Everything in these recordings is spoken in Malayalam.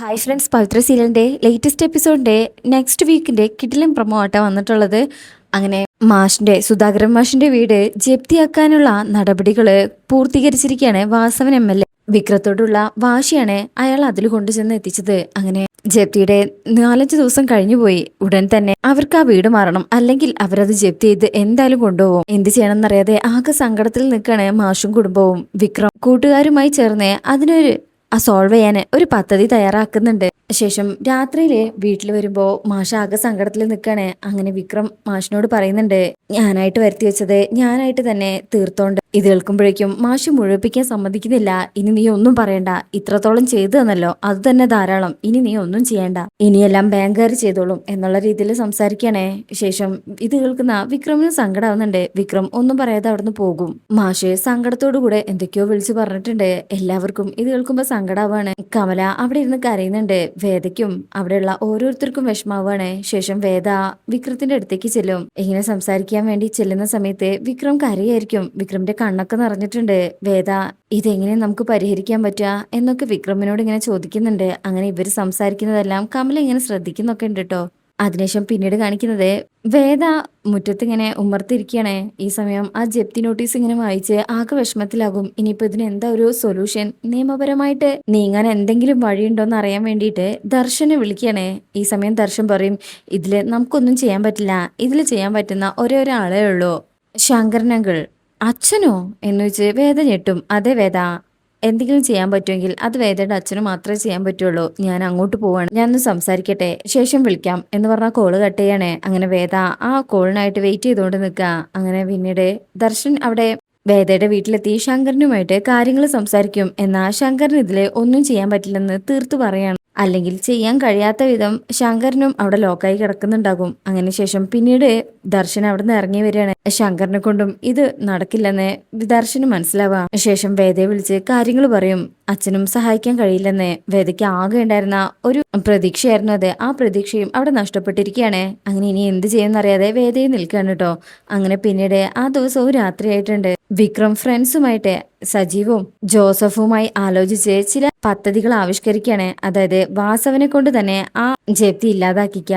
ഹായ് ഫ്രണ്ട്സ് പവിത്ര സീരിയലിന്റെ ലേറ്റസ്റ്റ് എപ്പിസോഡിന്റെ നെക്സ്റ്റ് വീക്കിന്റെ കിടിലൻ പ്രൊമോ ആട്ടാണ് വന്നിട്ടുള്ളത്. അങ്ങനെ മാഷിന്റെ സുധാകരൻ മാഷിന്റെ വീട് ജപ്തിയാക്കാനുള്ള നടപടികൾ പൂർത്തീകരിച്ചിരിക്കുകയാണ് വാസവൻ എം എൽ എ. വിക്രത്തോടുള്ള വാശിയാണ് അയാൾ അതിൽ കൊണ്ടുചെന്ന് എത്തിച്ചത്. അങ്ങനെ ജപ്തിയുടെ നാലഞ്ച് ദിവസം കഴിഞ്ഞുപോയി ഉടൻ തന്നെ അവർക്ക് ആ വീട് മാറണം. അല്ലെങ്കിൽ അവരത് ജപ്തി ചെയ്ത് എന്തായാലും കൊണ്ടുപോകും എന്ത് ചെയ്യണമെന്നറിയാതെ ആകെ സങ്കടത്തിൽ നിൽക്കുകയാണ് മാഷും കുടുംബവും. വിക്രം കൂട്ടുകാരുമായി ചേർന്ന് അതിനൊരു സോൾവ് ചെയ്യാൻ ഒരു പദ്ധതി തയ്യാറാക്കുന്നുണ്ട്. ശേഷം രാത്രിയിൽ വീട്ടിൽ വരുമ്പോ മാഷ ആകെ സങ്കടത്തിൽ നിൽക്കാണ് അങ്ങനെ വിക്രം മാഷിനോട് പറയുന്നുണ്ട് ഞാനായിട്ട് വരുത്തി വെച്ചത് ഞാനായിട്ട് തന്നെ തീർത്തോണ്ട് ഇത് കേൾക്കുമ്പോഴേക്കും മാഷ് മുഴുവിപ്പിക്കാൻ സമ്മതിക്കുന്നില്ല. ഇനി നീ ഒന്നും പറയണ്ട. ഇത്രത്തോളം ചെയ്തു തന്നല്ലോ. അത് തന്നെ ധാരാളം. ഇനി നീ ഒന്നും ചെയ്യണ്ട. ഇനിയെല്ലാം ബാങ്കുകാർ ചെയ്തോളും എന്നുള്ള രീതിയിൽ സംസാരിക്കണേ ശേഷം ഇത് കേൾക്കുന്ന വിക്രമിന് സങ്കടാവുന്നുണ്ട്. വിക്രം ഒന്നും പറയാതെ അവിടുന്ന് പോകും. മാഷ് സങ്കടത്തോടു കൂടെ എന്തൊക്കെയോ വിളിച്ചു പറഞ്ഞിട്ടുണ്ട്. എല്ലാവർക്കും ഇത് കേൾക്കുമ്പോ സങ്കടാവാണ്. കമല അവിടെ ഇരുന്ന് കരയുന്നുണ്ട്. വേദയ്ക്കും അവിടെയുള്ള ഓരോരുത്തർക്കും വിഷമാവാണ് ശേഷം വേദ വിക്രത്തിന്റെ അടുത്തേക്ക് ചെല്ലും. ഇങ്ങനെ സംസാരിക്കാൻ വേണ്ടി ചെല്ലുന്ന സമയത്ത് വിക്രം കരയായിരിക്കും. വിക്രമിന്റെ കണ്ണൊക്കെ നിറഞ്ഞിട്ടുണ്ട്. വേദ ഇതെങ്ങനെ നമുക്ക് പരിഹരിക്കാൻ പറ്റുക എന്നൊക്കെ വിക്രമിനോട് ഇങ്ങനെ ചോദിക്കുന്നുണ്ട്. അങ്ങനെ ഇവർ സംസാരിക്കുന്നതെല്ലാം കമല ഇങ്ങനെ ശ്രദ്ധിക്കുന്നൊക്കെ ഉണ്ട് കേട്ടോ അതിനുശേഷം പിന്നീട് കാണിക്കുന്നത് വേദ മുറ്റത്തിങ്ങനെ ഉമർത്തിരിക്കണേ ഈ സമയം ആ ജപ്തി നോട്ടീസ് ഇങ്ങനെ വായിച്ച് ആകെ വിഷമത്തിലാകും. ഇനിയിപ്പോ ഇതിന് എന്താ ഒരു സൊല്യൂഷൻ? നിയമപരമായിട്ട് നീങ്ങാൻ എന്തെങ്കിലും വഴിയുണ്ടോ എന്ന് അറിയാൻ വേണ്ടിയിട്ട് ദർശനെ വിളിക്കണേ ഈ സമയം ദർശൻ പറയും ഇതിൽ നമുക്കൊന്നും ചെയ്യാൻ പറ്റില്ല. ഇതിൽ ചെയ്യാൻ പറ്റുന്ന ഒരേ ഒരാളേ ഉള്ളൂ. ശങ്കരനങ്കിൾ അച്ഛനോ എന്ന് വെച്ച് വേദ ഞെട്ടും. അതെ വേദ എന്തെങ്കിലും ചെയ്യാൻ പറ്റുമെങ്കിൽ അത് വേദയുടെ അച്ഛന് മാത്രമേ ചെയ്യാൻ പറ്റുള്ളൂ. ഞാൻ അങ്ങോട്ട് പോവാണ്. ഞാനൊന്ന് സംസാരിക്കട്ടെ? ശേഷം വിളിക്കാം. എന്ന് പറഞ്ഞാൽ കോൾ കട്ട് ചെയ്യണേ. അങ്ങനെ വേദ ആ കോളിനായിട്ട് വെയിറ്റ് ചെയ്തുകൊണ്ട് നിൽക്കുക അങ്ങനെ പിന്നീട് ദർശൻ അവിടെ വേദയുടെ വീട്ടിലെത്തി. ശങ്കരനുമായിട്ട് കാര്യങ്ങൾ സംസാരിക്കും. എന്നാൽ ശങ്കരൻ ഇതിൽ ഒന്നും ചെയ്യാൻ പറ്റില്ലെന്ന് തീർത്തു പറയാണ്. അല്ലെങ്കിൽ ചെയ്യാൻ കഴിയാത്ത വിധം ശങ്കരനും അവിടെ ലോക്കായി കിടക്കുന്നുണ്ടാകും. അങ്ങനെ ശേഷം പിന്നീട് ദർശൻ അവിടെ നിന്ന് ഇറങ്ങി വരികയാണ്. ശങ്കറിനെ കൊണ്ടും ഇത് നടക്കില്ലെന്ന് ദർശന് മനസ്സിലാവാം. ശേഷം വേദയെ വിളിച്ച് കാര്യങ്ങൾ പറയും. അച്ഛനും സഹായിക്കാൻ കഴിയില്ലെന്ന് വേദയ്ക്ക് ആകെ ഉണ്ടായിരുന്ന ഒരു പ്രതീക്ഷയായിരുന്നു അത്. ആ പ്രതീക്ഷയും അവിടെ നഷ്ടപ്പെട്ടിരിക്കുകയാണ്. അങ്ങനെ ഇനി എന്ത് ചെയ്യുമെന്നറിയാതെ വേദയെ നിൽക്കുകയാണ് കേട്ടോ. അങ്ങനെ പിന്നീട് ആ ദിവസവും രാത്രിയായിട്ടുണ്ട്. വിക്രം ഫ്രണ്ട്സുമായിട്ട് സജീവും ജോസഫുമായി ആലോചിച്ച് ചില പദ്ധതികൾ ആവിഷ്കരിക്കുകയാണ്. അതായത് വാസവനെ കൊണ്ട് തന്നെ ആ ജപ്തി ഇല്ലാതാക്കിക്ക.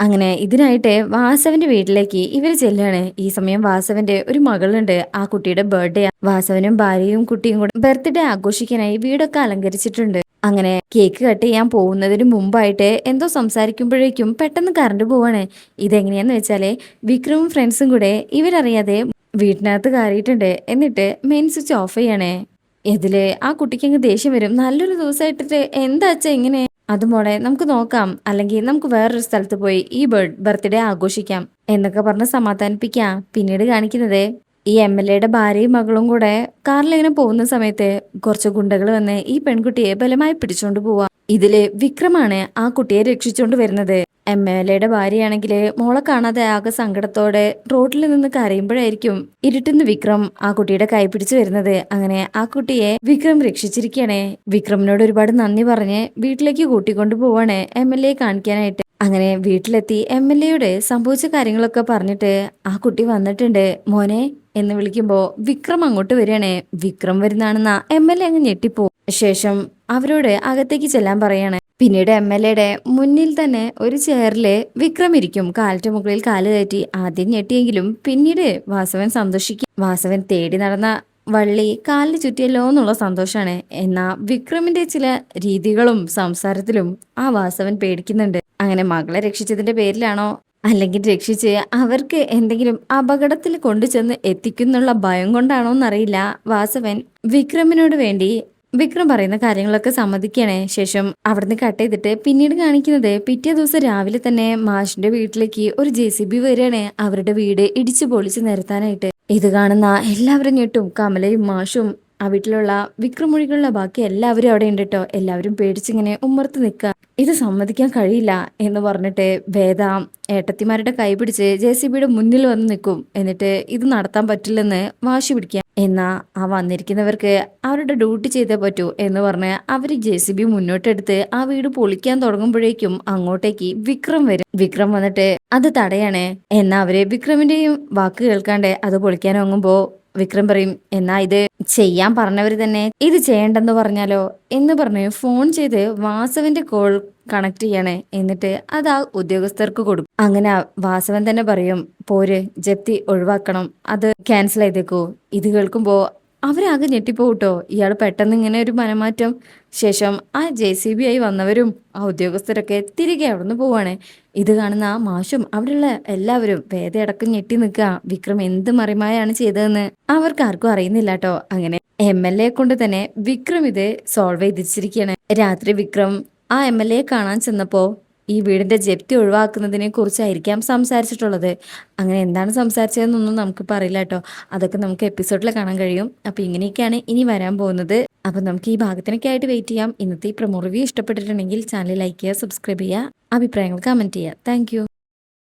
അങ്ങനെ ഇതിനായിട്ട് വാസവന്റെ വീട്ടിലേക്ക് ഇവർ ചെല്ലുകയാണ്. ഈ സമയം വാസവന്റെ ഒരു മകളുണ്ട്. ആ കുട്ടിയുടെ ബർത്ത്ഡേ വാസവനും ഭാര്യയും കുട്ടിയും കൂടെ ബർത്ത്ഡേ ആഘോഷിക്കാനായി വീടൊക്കെ അലങ്കരിച്ചിട്ടുണ്ട്. അങ്ങനെ കേക്ക് കട്ട് ചെയ്യാൻ പോകുന്നതിന് മുമ്പായിട്ട് എന്തോ സംസാരിക്കുമ്പോഴേക്കും പെട്ടെന്ന് കറണ്ട് പോവാണ്. ഇതെങ്ങനെയാന്ന് വെച്ചാൽ വിക്രമും ഫ്രണ്ട്സും കൂടെ ഇവരറിയാതെ വീട്ടിനകത്ത് കയറിയിട്ടുണ്ട് എന്നിട്ട് മെയിൻ സ്വിച്ച് ഓഫ് ചെയ്യണേ. ഇതിൽ ആ കുട്ടിക്ക് അങ്ങ് ദേഷ്യം വരും. നല്ലൊരു ദിവസമായിട്ടിട്ട് എന്താ അച്ഛ ഇങ്ങനെ? അത് മോളെ നമുക്ക് നോക്കാം. അല്ലെങ്കിൽ നമുക്ക് വേറൊരു സ്ഥലത്ത് പോയി ഈ ബർത്ത്ഡേ ആഘോഷിക്കാം എന്നൊക്കെ പറഞ്ഞ് സമാധാനിപ്പിക്കാം. പിന്നീട് കാണിക്കുന്നത് ഈ എം എൽ എയുടെ ഭാര്യയും മകളും കൂടെ കാറിലിങ്ങനെ പോകുന്ന സമയത്ത് കുറച്ച് ഗുണ്ടകൾ വന്ന് ഈ പെൺകുട്ടിയെ ബലമായി പിടിച്ചോണ്ട് പോവാ. ഇതിൽ വിക്രമാണ് ആ കുട്ടിയെ രക്ഷിച്ചോണ്ട് വരുന്നത്. എം എൽ എയുടെ ഭാര്യയാണെങ്കിൽ മോളെ കാണാതെ ആകെ സങ്കടത്തോടെ റോഡിൽ നിന്ന് കരയുമ്പോഴായിരിക്കും ഇരുട്ടുന്ന വിക്രം ആ കുട്ടിയുടെ കൈ പിടിച്ചു വരുന്നത്. അങ്ങനെ ആ കുട്ടിയെ വിക്രം രക്ഷിച്ചിരിക്കുകയാണേ വിക്രമിനോട് ഒരുപാട് നന്ദി പറഞ്ഞ് വീട്ടിലേക്ക് കൂട്ടിക്കൊണ്ടു പോവാണ് എം എൽ എ കാണിക്കാനായിട്ട്. അങ്ങനെ വീട്ടിലെത്തി എം എൽ എയുടെ സംഭവിച്ച കാര്യങ്ങളൊക്കെ പറഞ്ഞിട്ട് ആ കുട്ടി വന്നിട്ടുണ്ട്. മോനെ എന്ന് വിളിക്കുമ്പോ വിക്രം അങ്ങോട്ട് വരികയാണേ. വിക്രം വരുന്നാണെന്ന എം എൽ എ അങ്ങ് ഞെട്ടിപ്പോ. ശേഷം അവരോട് അകത്തേക്ക് ചെല്ലാൻ പറയാണ്. പിന്നീട് എം എൽ എയുടെ മുന്നിൽ തന്നെ ഒരു ചെയറിൽ വിക്രം ഇരിക്കും. കാലിന്റെ മുകളിൽ കാൽ കയറ്റി ആദ്യം ഞെട്ടിയെങ്കിലും പിന്നീട് വാസവൻ സന്തോഷിക്കും. വാസവൻ തേടി നടന്ന വള്ളി കാലിന് ചുറ്റിയല്ലോ എന്നുള്ള സന്തോഷമാണ് എന്നാ വിക്രമിന്റെ ചില രീതികളും സംസാരത്തിലും ആ വാസവൻ പേടിക്കുന്നുണ്ട്. അങ്ങനെ മകളെ രക്ഷിച്ചതിന്റെ പേരിലാണോ? അല്ലെങ്കിൽ രക്ഷിച്ച് അവർക്ക് എന്തെങ്കിലും അപകടത്തിൽ കൊണ്ടുചെന്ന് എത്തിക്കുന്നുള്ള ഭയം കൊണ്ടാണോ എന്നറിയില്ല വാസവൻ വിക്രമിനോട് വേണ്ടി വിക്രം പറയുന്ന കാര്യങ്ങളൊക്കെ സമ്മതിക്കണേ. ശേഷം അവിടുന്ന് കട്ട് ചെയ്തിട്ട് പിന്നീട് കാണിക്കുന്നത് പിറ്റേ ദിവസം രാവിലെ തന്നെ മാഷിന്റെ വീട്ടിലേക്ക് ഒരു ജെ സി ബി വരികയാണ് അവരുടെ വീട് ഇടിച്ചു പൊളിച്ച് നിരത്താനായിട്ട്. ഇത് കാണുന്ന എല്ലാവരും ഞെട്ടും. കമലയും മാഷും ആ വീട്ടിലുള്ള വിക്രമൊഴികളുള്ള ബാക്കി എല്ലാവരും അവിടെ ഉണ്ട് കേട്ടോ എല്ലാവരും പേടിച്ചിങ്ങനെ ഉമ്മർത്ത് നിൽക്കുക ഇത് സമ്മതിക്കാൻ കഴിയില്ല എന്ന് പറഞ്ഞിട്ട് വേദ ഏട്ടത്തിമാരുടെ കൈ പിടിച്ച് ജെ സി ബിയുടെ മുന്നിൽ വന്ന് നിൽക്കും. എന്നിട്ട് ഇത് നടത്താൻ പറ്റില്ലെന്ന് വാശി പിടിക്കാം എന്നാ ആ വന്നിരിക്കുന്നവർക്ക് അവരുടെ ഡ്യൂട്ടി ചെയ്തേ പറ്റൂ എന്ന് പറഞ്ഞ് അവർ ജെ സി ബി മുന്നോട്ടെടുത്ത് ആ വീട് പൊളിക്കാൻ തുടങ്ങുമ്പോഴേക്കും അങ്ങോട്ടേക്ക് വിക്രം വരും. വിക്രം വന്നിട്ട് അത് തടയണേ. എന്നാ അവർ വിക്രമിന്റെയും വാക്ക് കേൾക്കാണ്ട് അത് പൊളിക്കാനൊങ്ങുമ്പോ വിക്രം പറയും എന്നാ ഇത് ചെയ്യാൻ പറഞ്ഞവര് തന്നെ. ഇത് ചെയ്യണ്ടെന്ന് പറഞ്ഞാലോ? എന്ന് പറഞ്ഞ് ഫോൺ ചെയ്ത് വാസവന്റെ കോൾ കണക്ട് ചെയ്യണേ. എന്നിട്ട് അത് ആ ഉദ്യോഗസ്ഥർക്ക് കൊടുക്കും അങ്ങനെ വാസവൻ തന്നെ പറയും പോര് ജപ്തി ഒഴിവാക്കണം. അത് ക്യാൻസൽ ചെയ്തേക്കോ. ഇത് കേൾക്കുമ്പോ അവരാകെ ഞെട്ടിപ്പോട്ടോ ഇയാൾ പെട്ടെന്ന് ഇങ്ങനെ ഒരു മനമാറ്റം. ശേഷം ആ ജെ സി ബി ആയി വന്നവരും ആ ഉദ്യോഗസ്ഥരൊക്കെ തിരികെ അവിടുന്ന് പോവാണ്. ഇത് കാണുന്ന ആ മാഷും അവിടെയുള്ള എല്ലാവരും വേദയടക്കം ഞെട്ടി നിൽക്കുക. വിക്രം എന്ത് മറിമായാണ് ചെയ്തതെന്ന് അവർക്ക് ആർക്കും അറിയുന്നില്ല കേട്ടോ അങ്ങനെ എം എൽ എ കൊണ്ട് തന്നെ വിക്രം ഇത് സോൾവ് ചെയ്തിരിക്കുകയാണ് രാത്രി വിക്രം ആ എം എൽ എ കാണാൻ ചെന്നപ്പോ ഈ വീടിന്റെ ജപ്തി ഒഴിവാക്കുന്നതിനെ കുറിച്ചായിരിക്കാം സംസാരിച്ചിട്ടുള്ളത്. അങ്ങനെ എന്താണ് സംസാരിച്ചതെന്നൊന്നും നമുക്ക് പറയില്ല കേട്ടോ. അതൊക്കെ നമുക്ക് എപ്പിസോഡിൽ കാണാൻ കഴിയും. അപ്പൊ ഇങ്ങനെയൊക്കെയാണ് ഇനി വരാൻ പോകുന്നത്. അപ്പൊ നമുക്ക് ഈ ഭാഗത്തിനൊക്കെ ആയിട്ട് വെയിറ്റ് ചെയ്യാം. ഇന്നത്തെ ഈ പ്രൊമോ റിവ്യൂ ഇഷ്ടപ്പെട്ടിട്ടുണ്ടെങ്കിൽ ചാനൽ ലൈക്ക് ചെയ്യുക സബ്സ്ക്രൈബ് ചെയ്യുക അഭിപ്രായങ്ങൾ കമന്റ് ചെയ്യുക. താങ്ക്